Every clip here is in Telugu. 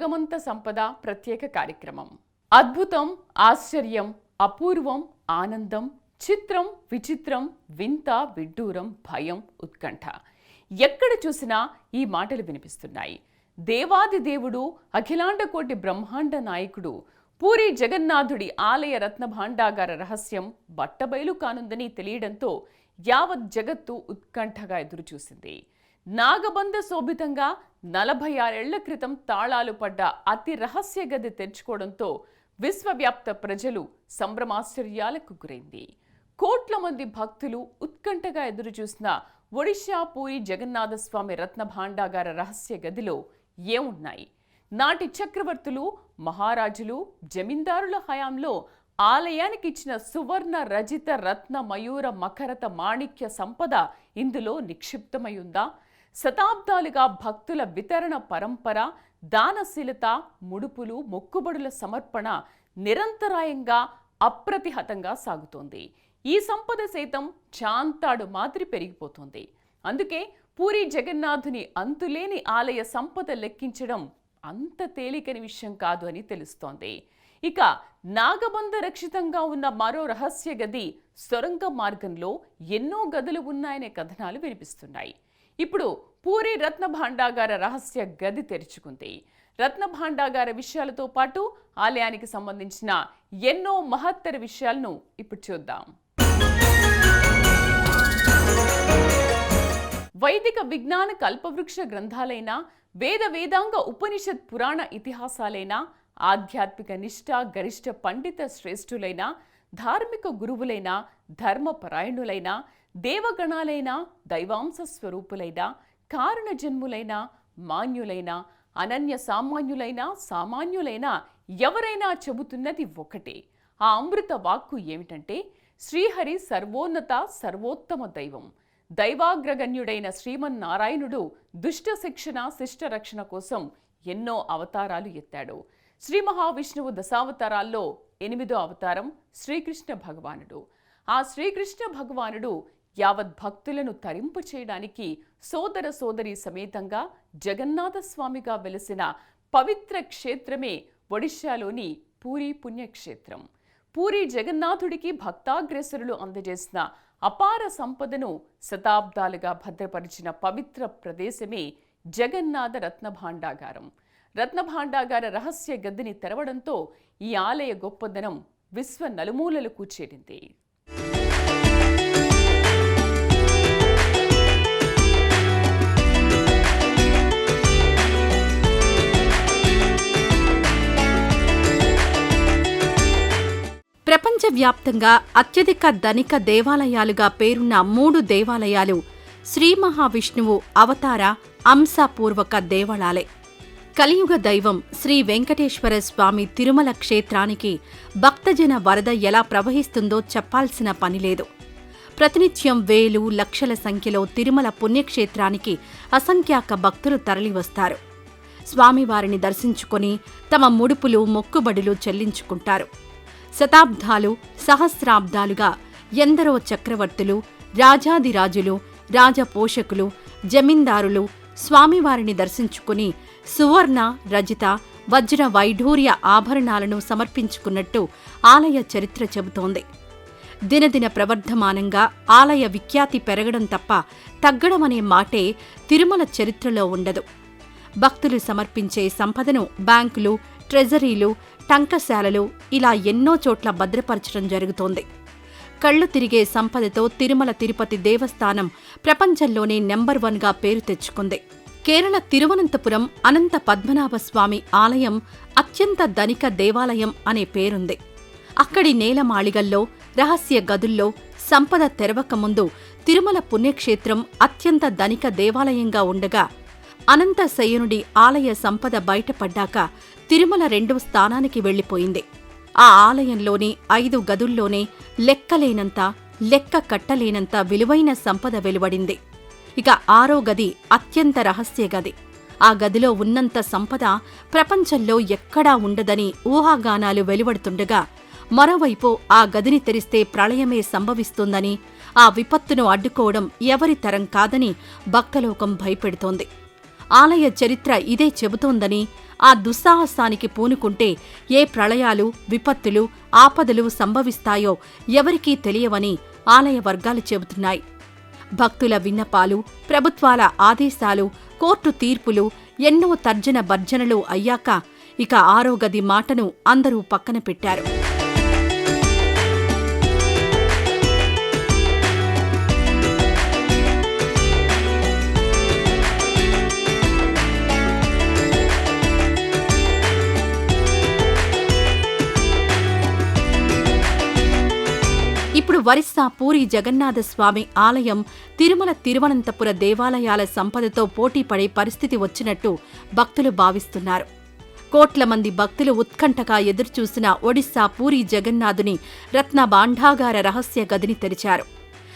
జగమంత సంపద ప్రత్యేక కార్యక్రమం. అద్భుతం ఆశ్చర్యం అపూర్వం ఆనందం చిత్రం విచిత్రం వింత విడ్డూరం భయం ఉత్కంఠ. ఎక్కడ చూసినా ఈ మాటలు వినిపిస్తున్నాయి. దేవాది దేవుడు అఖిలాండ కోటి బ్రహ్మాండ నాయకుడు పూరి జగన్నాథుడి ఆలయ రత్న భాండాగార రహస్యం బట్టబయలు కానుందని తెలియడంతో యావత్ జగత్తు ఉత్కంఠగా ఎదురుచూసింది. నాగబంధ శోభితంగా నలభై ఆరేళ్ళ క్రితం తాళాలు పడ్డ అతి రహస్య గది తెరుచుకోవడంతో విశ్వవ్యాప్త ప్రజలు సంభ్రమాశ్చర్యాలకు గురైంది. కోట్ల మంది భక్తులు ఉత్కంఠగా ఎదురుచూసిన ఒడిశా పూరి జగన్నాథస్వామి రత్నభాండాగార రత్న భాండాగార రహస్య గదిలో ఏమున్నాయి? నాటి చక్రవర్తులు మహారాజులు జమీందారుల హయాంలో ఆలయానికి ఇచ్చిన సువర్ణ రజిత రత్న మయూర మకరత మాణిక్య సంపద ఇందులో నిక్షిప్తమై ఉందా? శతాబ్దాలుగా భక్తుల వితరణ పరంపర దానశీలత ముడుపులు మొక్కుబడుల సమర్పణ నిరంతరాయంగా అప్రతిహతంగా సాగుతోంది. ఈ సంపద సైతం చాంతాడు మాదిరి పెరిగిపోతుంది. అందుకే పూరి జగన్నాథుని అంతులేని ఆలయ సంపద లెక్కించడం అంత తేలికని విషయం కాదు అని తెలుస్తోంది. ఇక నాగబంధ రక్షితంగా ఉన్న మరో రహస్య గది సొరంగ మార్గంలో ఎన్నో గదులు ఉన్నాయనే కథనాలు వినిపిస్తున్నాయి. ఇప్పుడు పూరి రత్న భాండాగార రహస్య గది తెరుచుకుంది. రత్న భాండాగార విషయాలతో పాటు ఆలయానికి సంబంధించిన ఎన్నో మహత్తర విషయాలను ఇప్పుడు చూద్దాం. వైదిక విజ్ఞాన కల్పవృక్ష గ్రంథాలైన వేద వేదాంగ ఉపనిషత్ పురాణ ఇతిహాసాలైన ఆధ్యాత్మిక నిష్ఠ గరిష్ట పండిత శ్రేష్ఠులైన ధార్మిక గురువులైన ధర్మపరాయణులైన దేవగణాలైన దైవాంశ స్వరూపులైన కారణ జన్ములైన మాన్యులైన అనన్య సామాన్యులైన సామాన్యులైన ఎవరైనా చెబుతున్నది ఒకటే. ఆ అమృత వాక్కు ఏమిటంటే శ్రీహరి సర్వోన్నత సర్వోత్తమ దైవం. దైవాగ్రగణ్యుడైన శ్రీమన్నారాయణుడు దుష్ట శిక్షణ శిష్ట రక్షణ కోసం ఎన్నో అవతారాలు ఎత్తాడు. శ్రీ మహావిష్ణువు దశావతారాల్లో ఎనిమిదో అవతారం శ్రీకృష్ణ భగవానుడు. ఆ శ్రీకృష్ణ భగవానుడు యావత్ భక్తులను తరింపు చేయడానికి సోదర సోదరి సమేతంగా జగన్నాథస్వామిగా వెలిసిన పవిత్ర క్షేత్రమే ఒడిశాలోని పూరి పుణ్యక్షేత్రం. పూరి జగన్నాథుడికి భక్తాగ్రేసరులు అందజేసిన అపార సంపదను శతాబ్దాలుగా భద్రపరిచిన పవిత్ర ప్రదేశమే జగన్నాథ రత్నభాండాగారం. రత్నభాండాగార రహస్య గదిని తెరవడంతో ఈ ఆలయ గొప్పదనం విశ్వ నలుమూలలకు చేరింది. ప్రపంచవ్యాప్తంగా అత్యధిక ధనిక దేవాలయాలుగా పేరున్న మూడు దేవాలయాలు శ్రీ మహావిష్ణువు అవతార అంశపూర్వక దేవాలయాలే. కలియుగ దైవం శ్రీ వెంకటేశ్వర స్వామి తిరుమల క్షేత్రానికి భక్తజన వరద ఎలా ప్రవహిస్తుందో చెప్పాల్సిన పనిలేదు ప్రతినిత్యం వేలు లక్షల సంఖ్యలో తిరుమల పుణ్యక్షేత్రానికి అసంఖ్యాక భక్తులు తరలివస్తారు. స్వామివారిని దర్శించుకొని తమ ముడుపులు మొక్కుబడులు చెల్లించుకుంటారు. శతాబ్దాలు సహస్రాబ్దాలుగా ఎందరో చక్రవర్తులు రాజాదిరాజులు రాజపోషకులు జమీందారులు స్వామివారిని దర్శించుకుని సువర్ణ రజిత వజ్ర వైఢూర్య ఆభరణాలను సమర్పించుకున్నట్టు ఆలయ చరిత్ర చెబుతోంది. దినదిన ప్రవర్ధమానంగా ఆలయ విఖ్యాతి పెరగడం తప్ప తగ్గడమనే మాటే తిరుమల చరిత్రలో ఉండదు. భక్తులు సమర్పించే సంపదను బ్యాంకులు ట్రెజరీలు టంకశాలలు ఇలా ఎన్నో చోట్ల భద్రపరచడం జరుగుతోంది. కళ్ళు తిరిగే సంపదతో తిరుమల తిరుపతి దేవస్థానం ప్రపంచంలోనే నెంబర్ వన్గా పేరు తెచ్చుకుంది. కేరళ తిరువనంతపురం అనంత పద్మనాభస్వామి ఆలయం అత్యంత ధనిక దేవాలయం అనే పేరుంది. అక్కడి నేలమాళిగల్లో రహస్య గదుల్లో సంపద తెరవకముందు తిరుమల పుణ్యక్షేత్రం అత్యంత ధనిక దేవాలయంగా ఉండగా అనంత శయనుడి ఆలయ సంపద బయటపడ్డాక తిరుమల రెండవ స్థానానికి వెళ్ళిపోయింది ఆ ఆలయంలోని ఐదు గదుల్లోనే లెక్కలేనంత లెక్క కట్టలేనంత విలువైన సంపద వెలువడింది. ఇక ఆరో గది అత్యంత రహస్య గది. ఆ గదిలో ఉన్నంత సంపద ప్రపంచంలో ఎక్కడా ఉండదని ఊహాగానాలు వెలువడుతుండగా మరోవైపు ఆ గదిని తెరిస్తే ప్రళయమే సంభవిస్తుందని ఆ విపత్తును అడ్డుకోవడం ఎవరి తరం కాదని భక్తలోకం భయపెడుతోంది. ఆలయ చరిత్ర ఇదే చెబుతోందని ఆ దుస్సాహసానికి పూనుకుంటే ఏ ప్రళయాలు విపత్తులు ఆపదలు సంభవిస్తాయో ఎవరికీ తెలియవని ఆలయ వర్గాలు చెబుతున్నాయి. భక్తుల విన్నపాలు ప్రభుత్వాల ఆదేశాలు కోర్టు తీర్పులు ఎన్నో తర్జన భర్జనలు అయ్యాక ఇక ఆరోగది మాటను అందరూ పక్కన పెట్టారు. వరిస్సా పూరి జగన్నాథస్వామి ఆలయం తిరుమల తిరువనంతపుర దేవాలయాల సంపదతో పోటీపడే పరిస్థితి వచ్చినట్టు భక్తులు భావిస్తున్నారు. కోట్ల మంది భక్తులు ఉత్కంఠగా ఎదురుచూసిన ఒడిశా పూరి జగన్నాథుని రత్న భాండాగార రహస్య గదిని తెరిచారు.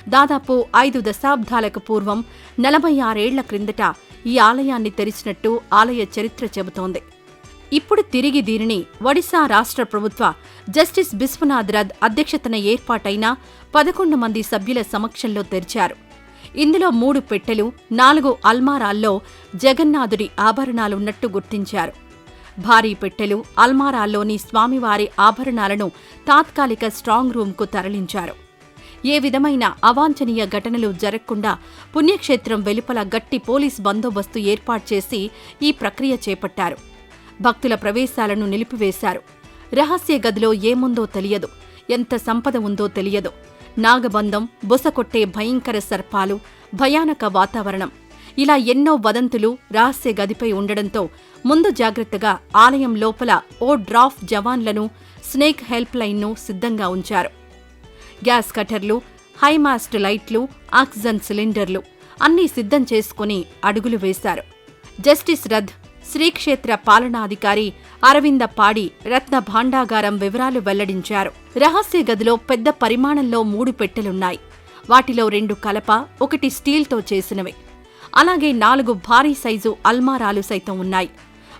దాదాపు ఐదు దశాబ్దాలకు పూర్వం నలభై ఆరేళ్ళ క్రిందట ఈ ఆలయాన్ని తెరిచినట్టు ఆలయ చరిత్ర చెబుతోంది. ఇప్పుడు తిరిగి దీనిని ఒడిశా రాష్ట్ర ప్రభుత్వ జస్టిస్ బిశ్వనాథ్ రథ్ అధ్యక్షతన ఏర్పాటైన పదకొండు మంది సభ్యుల సమక్షంలో తెరిచారు. ఇందులో మూడు పెట్టెలు నాలుగు అల్మారాల్లో జగన్నాథుడి ఆభరణాలున్నట్టు గుర్తించారు. భారీ పెట్టెలు అల్మారాల్లోని స్వామివారి ఆభరణాలను తాత్కాలిక స్ట్రాంగ్ రూంకు తరలించారు. ఏ విధమైన అవాంఛనీయ ఘటనలు జరగకుండా పుణ్యక్షేత్రం వెలుపల గట్టి పోలీస్ బందోబస్తు ఏర్పాటు చేసి ఈ ప్రక్రియ చేపట్టారు. భక్తుల ప్రవేశాలను నిలిపివేశారు. రహస్య గదిలో ఏముందో తెలియదు. ఎంత సంపద ఉందో తెలియదు. నాగబంధం బుసకొట్టే భయంకర సర్పాలు భయానక వాతావరణం. ఇలా ఎన్నో వదంతులు రహస్య గదిపై ఉండడంతో ముందు జాగ్రత్తగా ఆలయం లోపల ఓ డ్రాఫ్ జవాన్లను స్నేక్ హెల్ప్ లైన్ను సిద్ధంగా ఉంచారు. గ్యాస్ కటర్లు హైమాస్ట్ లైట్లు ఆక్సిజన్ సిలిండర్లు అన్నీ సిద్ధం చేసుకుని అడుగులు వేశారు. జస్టిస్ రథ్ శ్రీక్షేత్ర పాలనాధికారి అరవింద పాడి రత్న భాండాగారం వివరాలు వెల్లడించారు. రహస్య గదిలో పెద్ద పరిమాణంలో మూడు పెట్టెలున్నాయి. వాటిలో రెండు కలప ఒకటి స్టీల్తో చేసినవి. అలాగే నాలుగు భారీ సైజు అల్మారాలు సైతం ఉన్నాయి.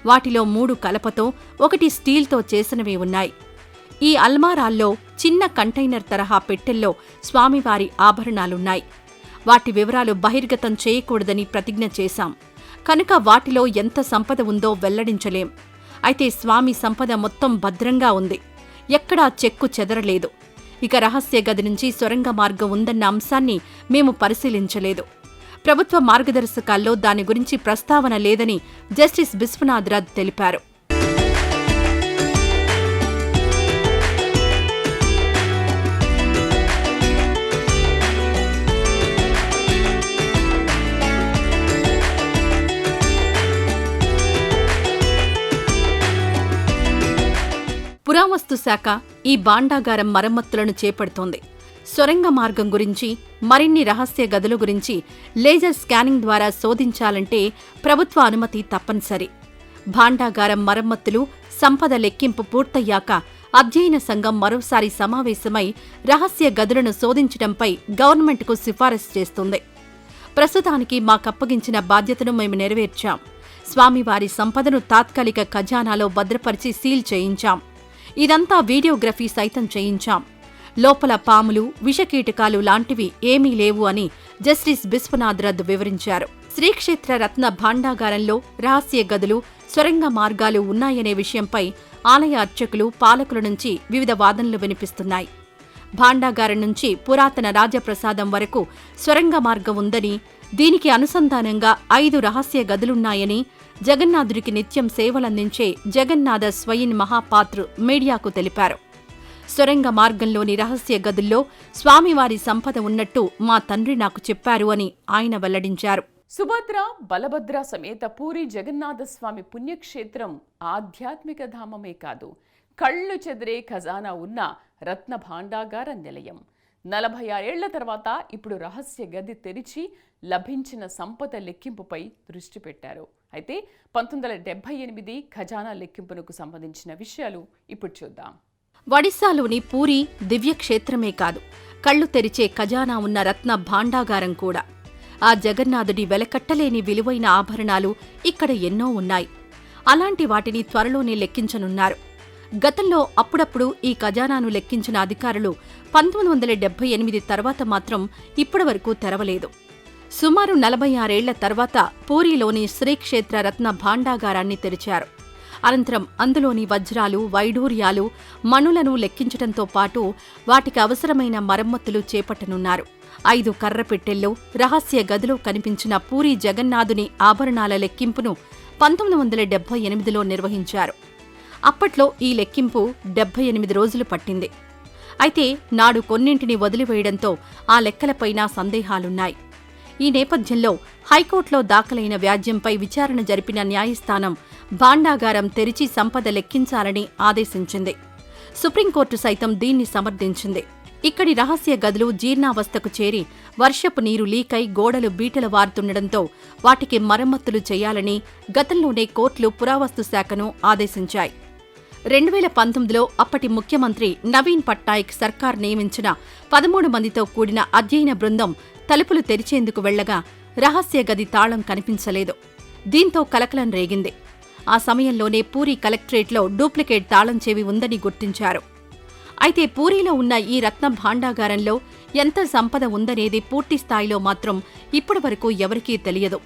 వాటిలో మూడు కలపతో ఒకటి స్టీల్తో చేసినవి ఉన్నాయి. ఈ అల్మారాల్లో చిన్న కంటైనర్ తరహా పెట్టెల్లో స్వామివారి ఆభరణాలున్నాయి. వాటి వివరాలు బహిర్గతం చేయకూడదని ప్రతిజ్ఞ చేశాం. కనుక వాటిలో ఎంత సంపద ఉందో వెల్లడించలేం. అయితే స్వామి సంపద మొత్తం భద్రంగా ఉంది. ఎక్కడా చెక్కు చెదరలేదు. ఇక రహస్య గది నుంచి సొరంగ మార్గం ఉందన్న అంశాన్ని మేము పరిశీలించలేదు. ప్రభుత్వ మార్గదర్శకాల్లో దాని గురించి ప్రస్తావన లేదని జస్టిస్ బిశ్వనాథ్ రథ్ తెలిపారు. పురావస్తు శాఖ ఈ భాండాగారం మరమ్మతులను చేపడుతోంది. సొరంగ మార్గం గురించి మరిన్ని రహస్య గదుల గురించి లేజర్ స్కానింగ్ ద్వారా శోధించాలంటే ప్రభుత్వ అనుమతి తప్పనిసరి. భాండాగారం మరమ్మతులు సంపద లెక్కింపు పూర్తయ్యాక అధ్యయన సంఘం మరోసారి సమావేశమై రహస్య గదులను శోధించడంపై గవర్నమెంట్కు సిఫారసు చేస్తుంది. ప్రస్తుతానికి మాకప్పగించిన బాధ్యతను మేము నెరవేర్చాం. స్వామివారి సంపదను తాత్కాలిక ఖజానాలో భద్రపరిచి సీల్ చేయించాం. ఇదంతా వీడియోగ్రఫీ సైతం చేయించాం. లోపల పాములు విషకీటకాలు లాంటివి ఏమీ లేవు అని జస్టిస్ బిశ్వనాథ్ రద్ వివరించారు. శ్రీక్షేత్ర రత్న భాండాగారంలో రహస్య గదులు సొరంగ మార్గాలు ఉన్నాయనే విషయంపై ఆలయ అర్చకులు పాలకుల నుంచి వివిధ వాదనలు వినిపిస్తున్నాయి. భాండాగారం నుంచి పురాతన రాజప్రసాదం వరకు సొరంగ మార్గం ఉందని దీనికి అనుసంధానంగా ఐదు రహస్య గదులున్నాయని జగన్నాథుడికి నిత్యం సేవలందించే జగన్నాథ స్వయిన్ మహాపాత్రు మీడియాకు తెలిపారు. సొరంగ మార్గంలోని రహస్య గదుల్లో స్వామివారి సంపద ఉన్నట్టు మా తండ్రి నాకు చెప్పారు అని ఆయన వెల్లడించారు. సుభద్ర బలభద్ర సమేత పూరి జగన్నాథస్వామి పుణ్యక్షేత్రం ఆధ్యాత్మిక ధామమే కాదు. కళ్ళు చెదిరే ఖజానా ఉన్న రత్న భాండాగార నిలయం. నలభై ఆరేళ్ళ తర్వాత ఇప్పుడు రహస్య గది తెరిచి లభించిన సంపద లెక్కింపుపై దృష్టి పెట్టారు. అయితే పంతొమ్మిది వందల డెబ్బై ఎనిమిది ఖజానా లెక్కింపునకు సంబంధించిన విషయాలు ఇప్పుడు చూద్దాం. ఒడిశాలోని పూరి దివ్యక్షేత్రమే కాదు కళ్ళు తెరిచే ఖజానా ఉన్న రత్న భాండాగారం కూడా. ఆ జగన్నాథుడి వెలకట్టలేని విలువైన ఆభరణాలు ఇక్కడ ఎన్నో ఉన్నాయి. అలాంటి వాటిని త్వరలోనే లెక్కించనున్నారు. గతంలో అప్పుడప్పుడు ఈ ఖజానాను లెక్కించిన అధికారులు పంతొమ్మిది వందల డెబ్బై ఎనిమిది తర్వాత మాత్రం ఇప్పటివరకు తెరవలేదు. సుమారు నలభై ఆరేళ్ళ తర్వాత పూరిలోని శ్రీక్షేత్ర రత్న భాండాగారాన్ని తెరిచారు. అనంతరం అందులోని వజ్రాలు వైడూర్యాలు మణులను లెక్కించడంతో పాటు వాటికి అవసరమైన మరమ్మతులు చేపట్టనున్నారు. ఐదు కర్రపెట్టెల్లో రహస్య గదిలో కనిపించిన పూరి జగన్నాథుని ఆభరణాల లెక్కింపును పంతొమ్మిది వందల డెబ్బై ఎనిమిదిలో నిర్వహించారు. అప్పట్లో ఈ లెక్కింపు డెబ్బై ఎనిమిది రోజులు పట్టింది. అయితే నాడు కొన్నింటిని వదిలివేయడంతో ఆ లెక్కలపైన సందేహాలున్నాయి. ఈ నేపథ్యంలో హైకోర్టులో దాఖలైన వ్యాజ్యంపై విచారణ జరిపిన న్యాయస్థానం భాండాగారం తెరిచి సంపద లెక్కించాలని ఆదేశించింది. సుప్రీంకోర్టు సైతం దీన్ని సమర్థించింది. ఇక్కడి రహస్య గదులు జీర్ణావస్థకు చేరి వర్షపు నీరు లీకై గోడలు బీటలు వారుతుండటంతో వాటికి మరమ్మతులు చేయాలని గతంలోనే కోర్టులు పురావస్తు శాఖను ఆదేశించాయి. రెండు వేల పంతొమ్మిదిలో అప్పటి ముఖ్యమంత్రి నవీన్ పట్నాయక్ సర్కార్ నియమించిన పదమూడు మందితో కూడిన అధ్యయన బృందం తలుపులు తెరిచేందుకు వెళ్ళగా రహస్య గది తాళం కనిపించలేదు. దీంతో కలకలం రేగింది. ఆ సమయంలోనే పూరీ కలెక్టరేట్లో డూప్లికేట్ తాళం చెవి ఉందని గుర్తించారు. అయితే పూరీలో ఉన్న ఈ రత్న భాండాగారంలో ఎంత సంపద ఉందనేది పూర్తి స్థాయిలో మాత్రం ఇప్పటివరకు ఎవరికీ తెలియదు.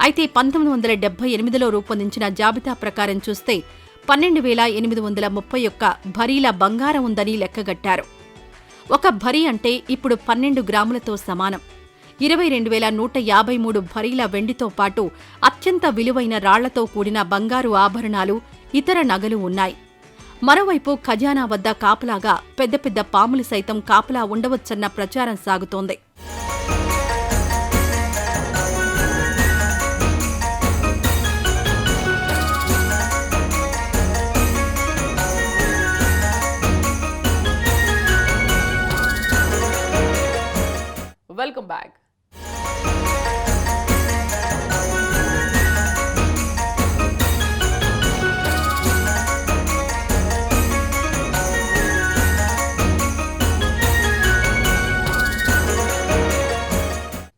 అయితే పంతొమ్మిది వందల డెబ్బై ఎనిమిదిలో రూపొందించిన జాబితా ప్రకారం చూస్తే పన్నెండు వేల ఎనిమిది వందల ముప్పై ఒక్క భరీల బంగారం ఉందని లెక్కగట్టారు. ఒక భరీ అంటే ఇప్పుడు పన్నెండు గ్రాములతో సమానం. ఇరవై రెండు వేల నూట యాభై మూడు భరీల వెండితో పాటు అత్యంత విలువైన రాళ్ళతో కూడిన బంగారు ఆభరణాలు ఇతర నగలు ఉన్నాయి. మరోవైపు ఖజానా వద్ద కాపలాగా పెద్ద పెద్ద పాములు సైతం కాపలా ఉండవచ్చన్న ప్రచారం సాగుతోంది. వెల్కమ్ బ్యాక్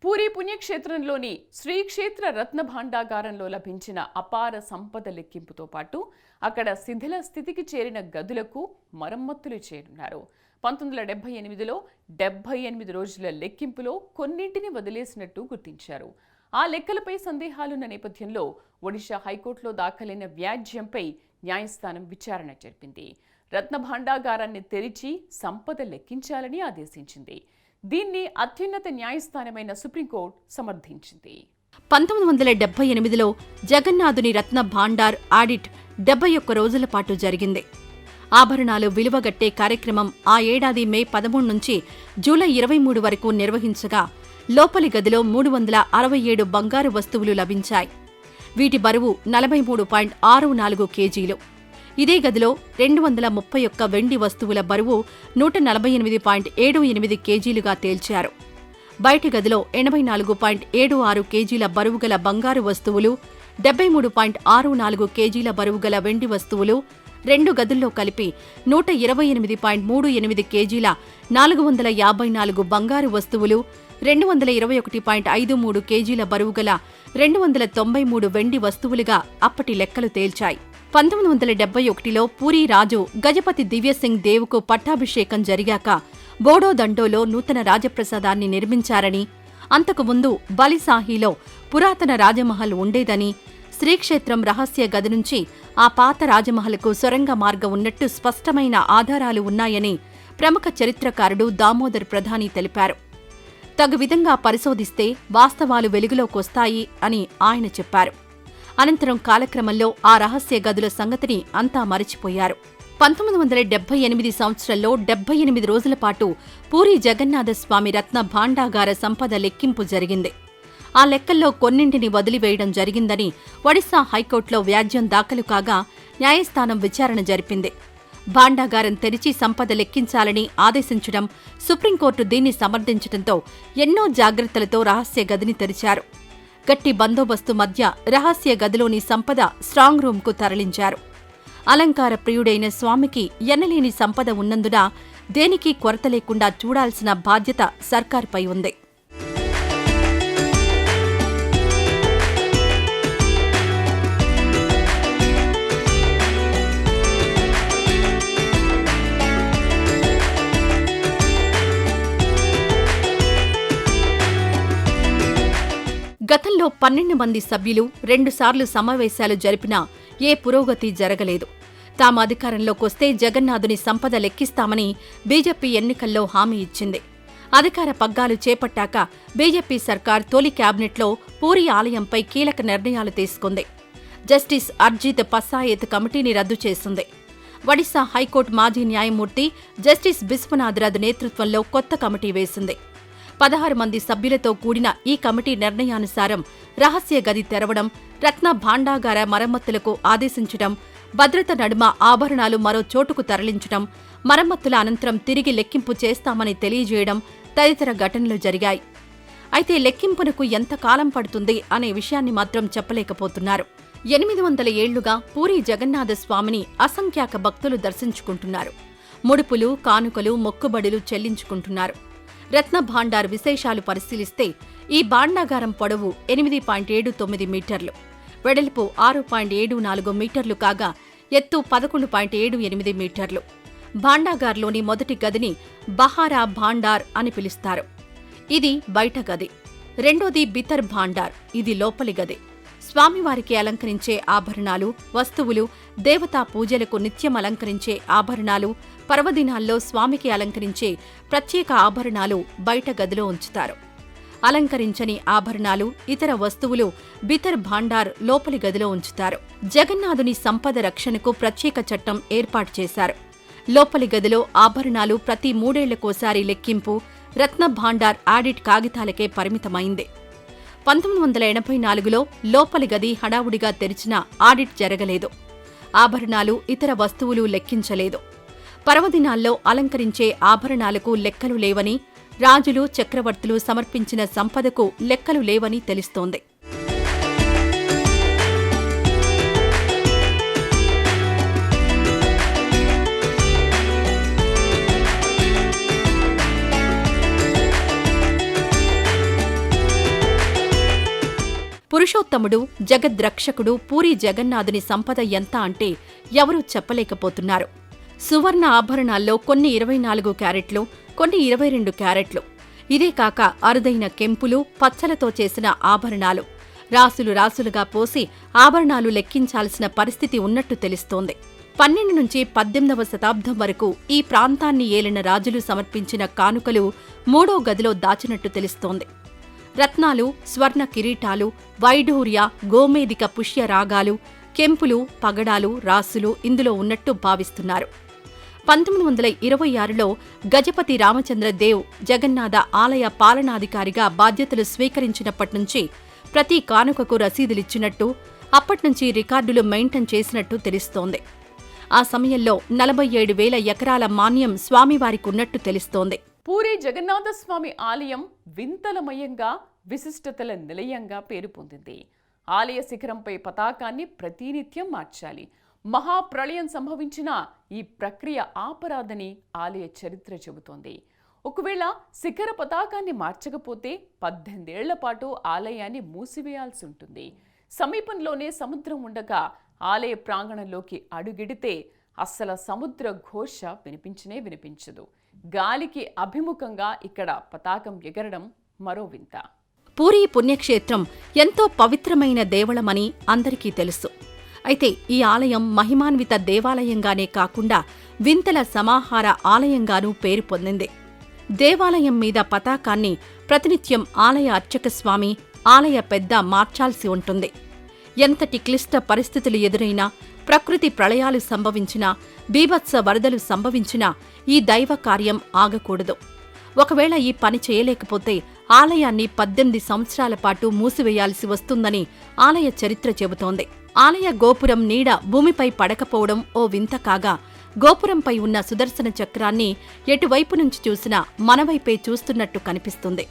పూరి పుణ్యక్షేత్రంలోని శ్రీక్షేత్ర రత్న భాండాగారంలో లభించిన అపార సంపద లెక్కింపుతో పాటు అక్కడ శిథిల స్థితికి చేరిన గదులకు మరమ్మతులు చేరున్నారు పంతొమ్మిది వందల డెబ్బై ఎనిమిదిలో డెబ్బై ఎనిమిది రోజుల లెక్కింపులో కొన్నింటిని వదిలేసినట్టు గుర్తించారు. ఆ లెక్కలపై సందేహాలున్న నేపథ్యంలో ఒడిషా హైకోర్టులో దాఖలైన వ్యాజ్యంపై న్యాయస్థానం విచారణ జరిపింది. రత్న భాండాగారాన్ని తెరిచి సంపద లెక్కించాలని ఆదేశించింది. దీన్ని అత్యున్నత న్యాయస్థానమైన సుప్రీంకోర్టు సమర్థించింది. పంతొమ్మిది వందల డెబ్బై ఎనిమిదిలో జగన్నాథుని రత్న భాండార్ ఆడిట్ డెబ్బై ఒక్క రోజుల పాటు జరిగింది. ఆభరణాలు విలువగట్టే కార్యక్రమం ఆ ఏడాది మే పదమూడు నుంచి జూలై ఇరవై మూడు వరకు నిర్వహించగా లోపలి గదిలో మూడు వందల అరవై ఏడు బంగారు వస్తువులు లభించాయి. వీటి బరువు నలభై మూడు పాయింట్ ఆరు నాలుగు కేజీలు. ఇదే గదిలో రెండు వందల ముప్పై ఒక్క వెండి వస్తువుల బరువు నూట నలభై ఎనిమిది పాయింట్ ఏడు ఎనిమిది కేజీలుగా తేల్చారు. బయటి గదిలో ఎనభై నాలుగు పాయింట్ ఏడు ఆరు కేజీల బరువుగల బంగారు వస్తువులు డెబ్బై మూడు పాయింట్ ఆరు నాలుగు కేజీల బరువుగల వెండి వస్తువులు రెండు గదుల్లో కలిపి నూట ఇరవై ఎనిమిది పాయింట్ మూడు ఎనిమిది కేజీల నాలుగు వందల యాభై నాలుగు బంగారు వస్తువులు రెండు వందల ఇరవై ఒకటి పాయింట్ ఐదు మూడు కేజీల బరువుగల రెండు వందల తొంభై మూడు వెండి వస్తువులుగా అప్పటి లెక్కలు తేల్చాయి. పంతొమ్మిది వందల డెబ్బై ఒకటిలో పూరీ రాజు గజపతి దివ్యసింగ్ దేవుకు పట్టాభిషేకం జరిగాక బోడో దండోలో నూతన రాజప్రసాదాన్ని నిర్మించారని అంతకుముందు బలిసాహిలో పురాతన రాజమహల్ ఉండేదని శ్రీక్షేత్రం రహస్య గది నుంచి ఆ పాత రాజమహల్కు సొరంగ మార్గం ఉన్నట్టు స్పష్టమైన ఆధారాలు ఉన్నాయని ప్రముఖ చరిత్రకారుడు దామోదర్ ప్రధాని తెలిపారు. తగు విధంగా పరిశోధిస్తే వాస్తవాలు వెలుగులోకొస్తాయి అని ఆయన చెప్పారు. అనంతరం కాలక్రమంలో ఆ రహస్య గదుల సంగతిని అంతా మరచిపోయారు. పంతొమ్మిది వందల డెబ్బై ఎనిమిది సంవత్సరంలో డెబ్బై ఎనిమిది రోజుల పాటు పూరి జగన్నాథస్వామి రత్న భాండాగార సంపద లెక్కింపు జరిగింది. ఆ లెక్కల్లో కొన్నింటిని వదిలివేయడం జరిగిందని ఒడిశా హైకోర్టులో వ్యాజ్యం దాఖలు కాగా న్యాయస్థానం విచారణ జరిపింది. భాండాగారం తెరిచి సంపద లెక్కించాలని ఆదేశించడం సుప్రీంకోర్టు దీన్ని సమర్థించడంతో ఎన్నో జాగ్రత్తలతో రహస్య గదిని తెరిచారు. గట్టి బందోబస్తు మధ్య రహస్య గదిలోని సంపద స్ట్రాంగ్ రూంకు తరలించారు. అలంకార ప్రియుడైన స్వామికి ఎనలేని సంపద ఉన్నందున దేనికి కొరత లేకుండా చూడాల్సిన బాధ్యత సర్కార్పై ఉంది. గతంలో పన్నెండు మంది సభ్యులు రెండుసార్లు సమావేశాలు జరిపినా ఏ పురోగతి జరగలేదు. తాము అధికారంలోకొస్తే జగన్నాథుని సంపద లెక్కిస్తామని బీజేపీ ఎన్నికల్లో హామీ ఇచ్చింది. అధికార పగ్గాలు చేపట్టాక బీజేపీ సర్కార్ తొలి క్యాబినెట్లో పూరి ఆలయంపై కీలక నిర్ణయాలు తీసుకుంది. జస్టిస్ అర్జిత్ పస్సాయత్ కమిటీని రద్దు చేసింది. ఒడిశా హైకోర్టు మాజీ న్యాయమూర్తి జస్టిస్ బిశ్వనాథ్ నేతృత్వంలో కొత్త కమిటీ వేసింది. పదహారు మంది సభ్యులతో కూడిన ఈ కమిటీ నిర్ణయానుసారం రహస్య గది తెరవడం రత్న భాండాగార మరమ్మతులకు ఆదేశించడం భద్రత నడుమ ఆభరణాలు మరో చోటుకు తరలించడం మరమ్మతుల అనంతరం తిరిగి లెక్కింపు చేస్తామని తెలియజేయడం తదితర ఘటనలు జరిగాయి. అయితే లెక్కింపునకు ఎంత కాలం పడుతుంది అనే విషయాన్ని మాత్రం చెప్పలేకపోతున్నారు. ఎనిమిది వందల ఏళ్ళుగా పూరి జగన్నాథ స్వామిని అసంఖ్యాక భక్తులు దర్శించుకుంటున్నారు. ముడుపులు కానుకలు మొక్కుబడులు చెల్లించుకుంటున్నారు. రత్న భాండార్ విశేషాలు పరిశీలిస్తే ఈ భాండాగారం పొడవు ఎనిమిది పాయింట్ ఏడు తొమ్మిది మీటర్లు వెడల్పు ఆరు పాయింట్ ఏడు నాలుగు మీటర్లు కాగా ఎత్తు పదకొండు పాయింట్ ఏడు ఎనిమిది మీటర్లు. భాండాగార్లోని మొదటి గదిని బహారా భాండార్ అని పిలుస్తారు. ఇది బయట గది. రెండోది బితర్ భాండార్. ఇది లోపలి గది. స్వామివారికి అలంకరించే ఆభరణాలు వస్తువులు దేవతా పూజలకు నిత్యం అలంకరించే ఆభరణాలు పర్వదినాల్లో స్వామికి అలంకరించే ప్రత్యేక ఆభరణాలు బయట గదిలో ఉంచుతారు. అలంకరించని ఆభరణాలు ఇతర వస్తువులు బితర్ భాండార్ లోపలి గదిలో ఉంచుతారు. జగన్నాథుని సంపద రక్షణకు ప్రత్యేక చట్టం ఏర్పాటు చేశారు. లోపలి గదిలో ఆభరణాలు ప్రతి మూడేళ్ళకోసారి లెక్కింపు రత్న భాండార్ ఆడిట్ కాగితాలకే పరిమితమైంది. పంతొమ్మిది వందల ఎనభై నాలుగులో లోపలి గది హడావుడిగా తెరిచిన ఆడిట్ జరగలేదు. ఆభరణాలు ఇతర వస్తువులు లెక్కించలేదు. పర్వదినాల్లో అలంకరించే ఆభరణాలకు లెక్కలు లేవని రాజులు చక్రవర్తులు సమర్పించిన సంపదకు లెక్కలు లేవని తెలుస్తోంది. పురుషోత్తముడు జగద్రక్షకుడు పూరి జగన్నాథుని సంపద ఎంత అంటే ఎవరూ చెప్పలేకపోతున్నారు. సువర్ణ ఆభరణాల్లో కొన్ని ఇరవై నాలుగు క్యారెట్లు కొన్ని ఇరవై రెండు క్యారెట్లు. ఇదే కాక అరుదైన కెంపులు పచ్చలతో చేసిన ఆభరణాలు. రాసులు రాసులుగా పోసి ఆభరణాలు లెక్కించాల్సిన పరిస్థితి ఉన్నట్టు తెలుస్తోంది. పన్నెండు నుంచి పద్దెనిమిదవ శతాబ్దం వరకు ఈ ప్రాంతాన్ని ఏలిన రాజులు సమర్పించిన కానుకలు మూడో గదిలో దాచినట్టు తెలుస్తోంది. రత్నాలు స్వర్ణ కిరీటాలు వైఢూర్య గోమేదిక పుష్య రాగాలు కెంపులు పగడాలు రాసులు ఇందులో ఉన్నట్టు భావిస్తున్నారు. పంతొమ్మిది వందల ఇరవై ఆరులో గజపతి రామచంద్ర దేవ్ జగన్నాథ ఆలయ పాలనాధికారిగా బాధ్యతలు స్వీకరించినప్పటి నుంచి ప్రతి కానుకకు రసీదులిచ్చినట్టు అప్పట్నుంచి రికార్డులు మెయింటైన్ చేసినట్టు తెలుస్తోంది. ఆ సమయంలో నలభై ఏడు వేల ఎకరాల మాన్యం స్వామివారికున్నట్టు తెలుస్తోంది. పూరి జగన్నాథస్వామి ఆలయం వింతలమయంగా విశిష్టతల నిలయంగా పేరు పొందింది. ఆలయ శిఖరంపై పతాకాన్ని ప్రతినిత్యం మార్చాలి. మహాప్రళయం సంభవించిన ఈ ప్రక్రియ ఆపరాదని ఆలయ చరిత్ర చెబుతోంది. ఒకవేళ శిఖర పతాకాన్ని మార్చకపోతే పద్దెనిమిదేళ్ళ పాటు ఆలయాన్ని మూసివేయాల్సి ఉంటుంది. సమీపంలోనే సముద్రం ఉండగా ఆలయ ప్రాంగణంలోకి అడుగిడితే అస్సల సముద్ర ఘోష వినిపించనే వినిపించదు. గాలికి అభిముఖంగా ఇక్కడ పతాకం ఎగరడం మరో వింత. పూరీ పుణ్యక్షేత్రం ఎంతో పవిత్రమైన దేవళమని అందరికీ తెలుసు. అయితే ఈ ఆలయం మహిమాన్విత దేవాలయంగానే కాకుండా వింతల సమాహార ఆలయంగానూ పేరు పొందింది. దేవాలయం మీద పతాకాన్ని ప్రతినిత్యం ఆలయ అర్చక స్వామి ఆలయ పెద్ద మార్చాల్సి ఉంటుంది. ఎంతటి క్లిష్ట పరిస్థితులు ఎదురైనా ప్రకృతి ప్రళయాలు సంభవించినా బీభత్స వరదలు సంభవించినా ఈ దైవ కార్యం ఆగకూడదు. ఒకవేళ ఈ పని చేయలేకపోతే ఆలయాన్ని పద్దెనిమిది సంవత్సరాల పాటు మూసివేయాల్సి వస్తుందని ఆలయ చరిత్ర చెబుతోంది. ఆలయ గోపురం నీడ భూమిపై పడకపోవడం ఓ వింత కాగా గోపురంపై ఉన్న సుదర్శన చక్రాన్ని ఎటువైపు నుంచి చూసినా మనవైపే చూస్తున్నట్టు కనిపిస్తుంది.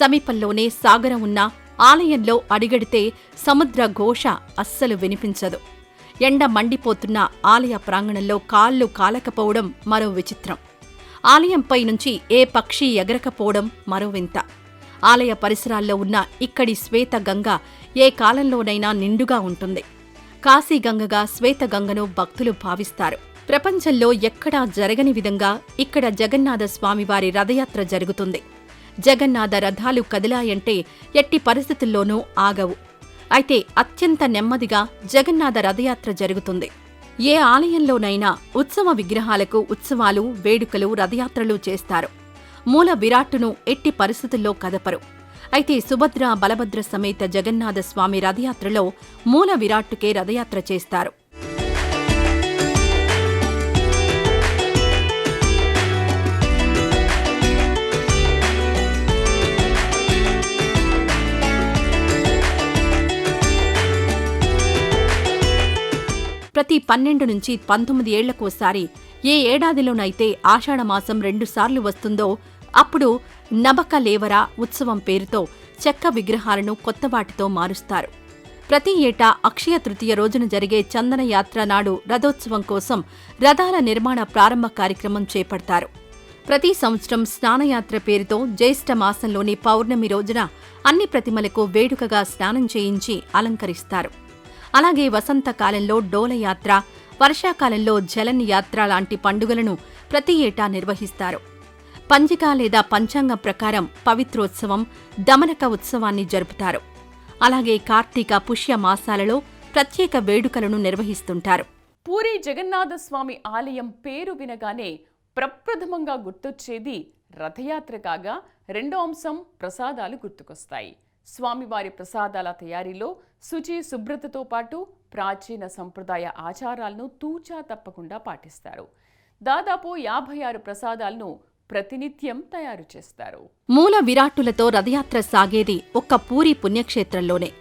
సమీపంలోనే సాగరం ఉన్న ఆలయంలో అడిగడితే సముద్ర ఘోష అస్సలు వినిపించదు. ఎండ మండిపోతున్న ఆలయ ప్రాంగణంలో కాళ్ళు కాలకపోవడం మరో విచిత్రం. ఆలయంపై నుంచి ఏ పక్షి ఎగరకపోవడం మరో వింత. ఆలయ పరిసరాల్లో ఉన్న ఇక్కడి శ్వేత గంగ ఏ కాలంలోనైనా నిండుగా ఉంటుంది. కాశీగంగగా శ్వేతగంగను భక్తులు భావిస్తారు. ప్రపంచంలో ఎక్కడా జరగని విధంగా ఇక్కడ జగన్నాథ స్వామివారి రథయాత్ర జరుగుతుంది. జగన్నాథ రథాలు కదిలాయంటే ఎట్టి పరిస్థితుల్లోనూ ఆగవు. అయితే అత్యంత నెమ్మదిగా జగన్నాథ రథయాత్ర జరుగుతుంది. ఏ ఆలయంలోనైనా ఉత్సవ విగ్రహాలకు ఉత్సవాలు వేడుకలు రథయాత్రలు చేస్తారు. మూల విరాట్టును ఎట్టి పరిస్థితుల్లో కదపరు. అయితే సుభద్ర బలభద్ర సమేత జగన్నాథ స్వామి రథయాత్రలో మూల విరాట్టుకే రథయాత్ర చేస్తారు. ప్రతి పన్నెండు నుంచి పంతొమ్మిది ఏళ్ళకోసారి ఏ ఏడాదిలోనైతే ఆషాఢమాసం రెండుసార్లు వస్తుందో అప్పుడు నబక లేవరా ఉత్సవం పేరుతో చెక్క విగ్రహాలను కొత్త వాటితో మారుస్తారు. ప్రతి ఏటా అక్షయ తృతీయ రోజున జరిగే చందన యాత్ర నాడు రథోత్సవం కోసం రథాల నిర్మాణ ప్రారంభ కార్యక్రమం చేపడతారు. ప్రతి సంవత్సరం స్నానయాత్ర పేరుతో జ్యేష్ఠ మాసంలోని పౌర్ణమి రోజున అన్ని ప్రతిమలకు వేడుకగా స్నానం చేయించి అలంకరిస్తారు. అలాగే వసంతకాలంలో డోలయాత్ర వర్షాకాలంలో జలన్ యాత్ర లాంటి పండుగలను ప్రతి ఏటా నిర్వహిస్తారు. పంజిక లేదా పంచాంగం ప్రకారం పవిత్రోత్సవం దమనక ఉత్సవాన్ని జరుపుతారు. అలాగే కార్తీక పుష్య మాసాలలో ప్రత్యేక వేడుకలను నిర్వహిస్తుంటారు. పూరి జగన్నాథస్వామి ఆలయం పేరు వినగానే ప్రప్రథమంగా గుర్తొచ్చేది రథయాత్ర కాగా రెండో అంశం ప్రసాదాలు గుర్తుకొస్తాయి. స్వామివారి ప్రసాదాల తయారీలో శుచి శుభ్రతతో పాటు ప్రాచీన సంప్రదాయ ఆచారాలను తూచా తప్పకుండా పాటిస్తారు. దాదాపు యాభై ఆరు ప్రసాదాలను ప్రతినిత్యం తయారు చేస్తారు. మూల విరాట్టులతో రథయాత్ర సాగేది ఒక్క పూరి పుణ్యక్షేత్రంలోనే.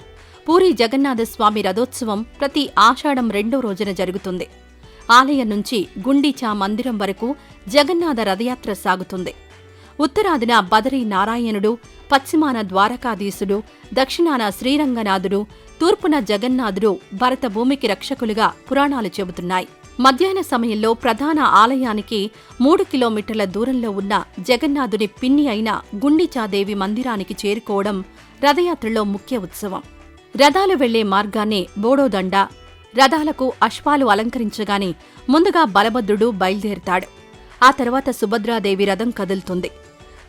పూరి జగన్నాథస్వామి రథోత్సవం ప్రతి ఆషాఢం రెండో రోజున జరుగుతుంది. ఆలయం నుంచి గుండీచా మందిరం వరకు జగన్నాథ రథయాత్ర సాగుతుంది. ఉత్తరాదిన బదరీ నారాయణుడు పశ్చిమాన ద్వారకాధీశుడు దక్షిణాన శ్రీరంగనాథుడు తూర్పున జగన్నాథుడు భరత భూమికి రక్షకులుగా పురాణాలు చెబుతున్నాయి. మధ్యాహ్న సమయంలో ప్రధాన ఆలయానికి మూడు కిలోమీటర్ల దూరంలో ఉన్న జగన్నాథుని పిన్ని అయిన గుండిచాదేవి మందిరానికి చేరుకోవడం రథయాత్రలో ముఖ్య ఉత్సవం. రథాలు వెళ్ళే మార్గాన్నే బోడోదండ రథాలకు అశ్వాలు అలంకరించగానే ముందుగా బలభద్రుడు బయలుదేరుతాడు. ఆ తర్వాత సుభద్రాదేవి రథం కదులుతుంది.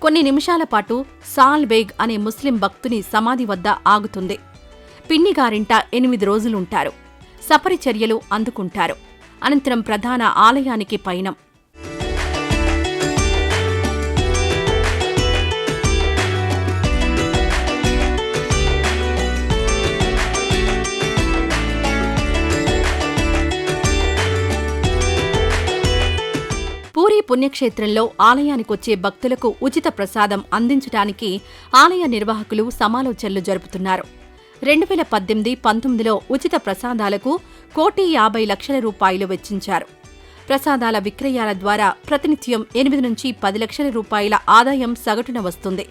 కొన్ని నిమిషాల పాటు సాల్ బేగ్ అనే ముస్లిం భక్తుని సమాధి వద్ద ఆగుతుంది. పిన్నిగారింట ఎనిమిది రోజులుంటారు. సపరిచర్యలు అందుకుంటారు. అనంతరం ప్రధాన ఆలయానికి పయనం. పూరి పుణ్యక్షేత్రంలో ఆలయానికొచ్చే భక్తులకు ఉచిత ప్రసాదం అందించడానికి ఆలయ నిర్వాహకులు సమాలోచనలు జరుపుతున్నారు. రెండు వేల పద్దెనిమిది పంతొమ్మిదిలో ఉచిత ప్రసాదాలకు కోటి యాభై లక్షల రూపాయలు వెచ్చించారు. ప్రసాదాల విక్రయాల ద్వారా ప్రతినిత్యం ఎనిమిది నుంచి పది లక్షల రూపాయల ఆదాయం సగటున వస్తుంది.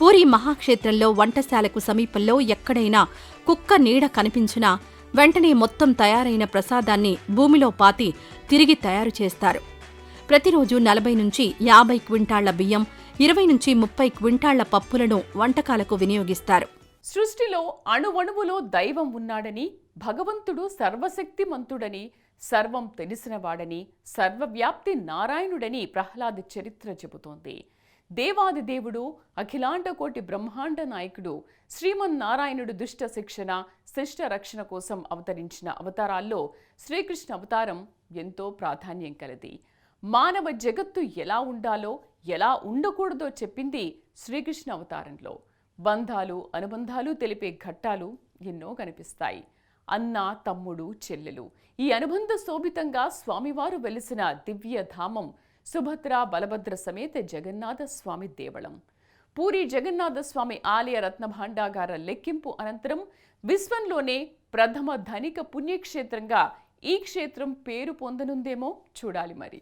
పూరి మహాక్షేత్రంలో వంటశాలకు సమీపంలో ఎక్కడైనా కుక్క నీడ కనిపించినా వెంటనే మొత్తం తయారైన ప్రసాదాన్ని భూమిలో పాతి తిరిగి తయారు చేస్తారు. ప్రతిరోజు నలభై నుంచి యాభై క్వింటాళ్ళ బియ్యం ఇరవై నుంచి ముప్పై క్వింటాళ్ళ పప్పులను వంటకాలకు వినియోగిస్తారు. సృష్టిలో అణువణువులో దైవం ఉన్నాడని భగవంతుడు సర్వశక్తిమంతుడని సర్వం తెలిసినవాడని సర్వవ్యాప్తి నారాయణుడని ప్రహ్లాద చరిత్ర చెబుతోంది. దేవాది దేవుడు అఖిలాండకోటి బ్రహ్మాండ నాయకుడు శ్రీమన్నారాయణుడు దుష్ట శిక్షణ శిష్ట రక్షణ కోసం అవతరించిన అవతారాల్లో శ్రీకృష్ణ అవతారం ఎంతో ప్రాధాన్యం కలది. మానవ జగత్తు ఎలా ఉండాలో ఎలా ఉండకూడదో చెప్పింది శ్రీకృష్ణ అవతారంలో. బంధాలు అనుబంధాలు తెలిపే ఘట్టాలు ఎన్నో కనిపిస్తాయి. అన్న తమ్ముడు చెల్లెలు. ఈ అనుబంధ శోభితంగా స్వామివారు వెలిసిన దివ్యధామం సుభద్ర బలభద్ర సమేత జగన్నాథ స్వామి దేవళం. పూరి జగన్నాథ స్వామి ఆలయ రత్నభాండాగార లెక్కింపు అనంతరం విశ్వంలోనే ప్రథమ ధనిక పుణ్యక్షేత్రంగా ఈ క్షేత్రం పేరు పొందనుందేమో చూడాలి మరి.